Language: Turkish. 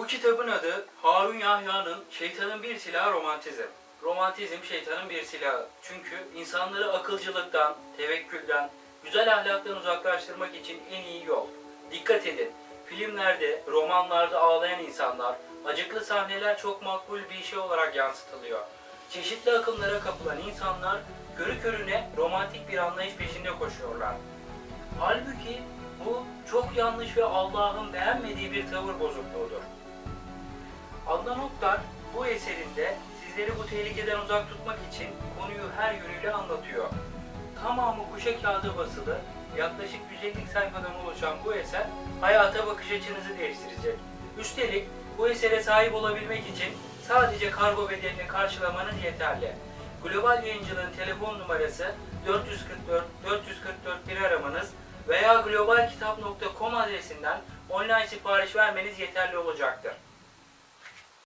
Bu kitabın adı Harun Yahya'nın Şeytanın Bir Silahı Romantizm. Romantizm şeytanın bir silahı. Çünkü insanları akılcılıktan, tevekkülden, güzel ahlaktan uzaklaştırmak için en iyi yol. Dikkat edin, filmlerde, romanlarda ağlayan insanlar, acıklı sahneler çok makbul bir şey olarak yansıtılıyor. Çeşitli akımlara kapılan insanlar körü körüne romantik bir anlayış peşinde koşuyorlar. Halbuki bu çok yanlış ve Allah'ın beğenmediği bir tavır bozukluğudur. Eserinde sizleri bu tehlikeden uzak tutmak için konuyu her yönüyle anlatıyor. Tamamı kuşa kağıdı basılı, yaklaşık 150 sayfadan oluşan bu eser hayata bakış açınızı değiştirecek. Üstelik bu esere sahip olabilmek için sadece kargo bedelini karşılamanız yeterli. Global Yayıncılığın telefon numarası 444 444 bir aramanız veya globalkitap.com adresinden online sipariş vermeniz yeterli olacaktır.